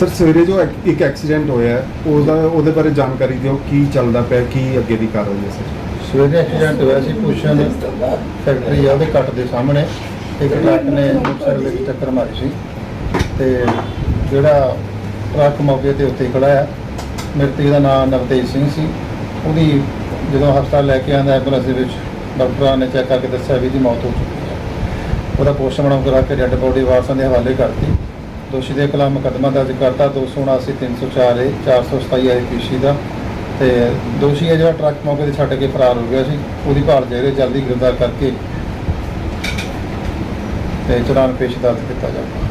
Sir, ਸਵੇਰੇ ਜੋ ਇੱਕ- ਇੱਕ ਐਕਸੀਡੈਂਟ ਹੋਇਆ, ਉਹਦਾ, ਉਹਦੇ ਬਾਰੇ ਜਾਣਕਾਰੀ ਦਿਓ, ਕੀ ਚੱਲਦਾ ਪਿਆ, ਕੀ ਅੱਗੇ ਦੀ ਕਾਰਵਾਈ ਹੈ ਸਰ? ਸਵੇਰੇ ਐਕਸੀਡੈਂਟ ਹੋਇਆ ਸੀ ਪੁਸ਼ਨ ਫੈਕਟਰੀ ਆ ਉਹਦੇ ਕੱਟ ਦੇ ਸਾਹਮਣੇ, ਇੱਕ ਟਰੱਕ ਨੇ ਮੋਟਰਸਾਈਕਲ ਵਿੱਚ ਟੱਕਰ ਮਾਰੀ ਸੀ, ਤੇ ਜਿਹੜਾ ਟਰੱਕ ਮੌਕੇ ਤੇ ਉੱਥੇ ਹੀ ਖੜਾ ਆ, ਮ੍ਰਿਤਕ ਦਾ ਨਾਮ ਨਵਤੇਜ ਸਿੰਘ ਸੀ, ਉਹਦੀ ਜਦੋਂ ਹਸਪਤਾਲ ਲੈ ਕੇ ਆਂਦਾ ਐਂਬੂਲੈਂਸ ਦੇ ਵਿੱਚ ਡਾਕਟਰਾਂ ਨੇ ਚੈੱਕ ਕਰਕੇ ਦੱਸਿਆ ਵੀ ਦੀ ਮੌਤ ਹੋ ਚੁੱਕੀ ਹੈ। ਉਹਦਾ ਪੋਸਟਮਾਰਟਮ ਕਰਾ ਕੇ ਡੈੱਡ ਬੋਡੀ ਵਾਰਸਾਂ ਦੇ ਹਵਾਲੇ ਕਰਤੀ। ਦੋਸ਼ੀ ਦੇ ਖਿਲਾਫ ਮੁਕੱਦਮਾ ਦਰਜ ਕਰਤਾ 279 304 ਏ 427 ਆਈਪੀਸੀ ਦਾ। ਤੇ ਦੋਸ਼ੀ ਹੈ ਜਿਹੜਾ ਟਰੱਕ ਮੌਕੇ ਤੇ ਛੱਡ ਕੇ ਫਰਾਰ ਹੋ ਗਿਆ ਸੀ, ਉਹਦੀ ਭਾਲ ਰਹੇ ਜਲਦੀ ਗ੍ਰਿਫਤਾਰ ਕਰਕੇ ਤੇ ਚਲਾਨ ਪੇਸ਼ ਦਰਜ ਕੀਤਾ ਜਾਵੇ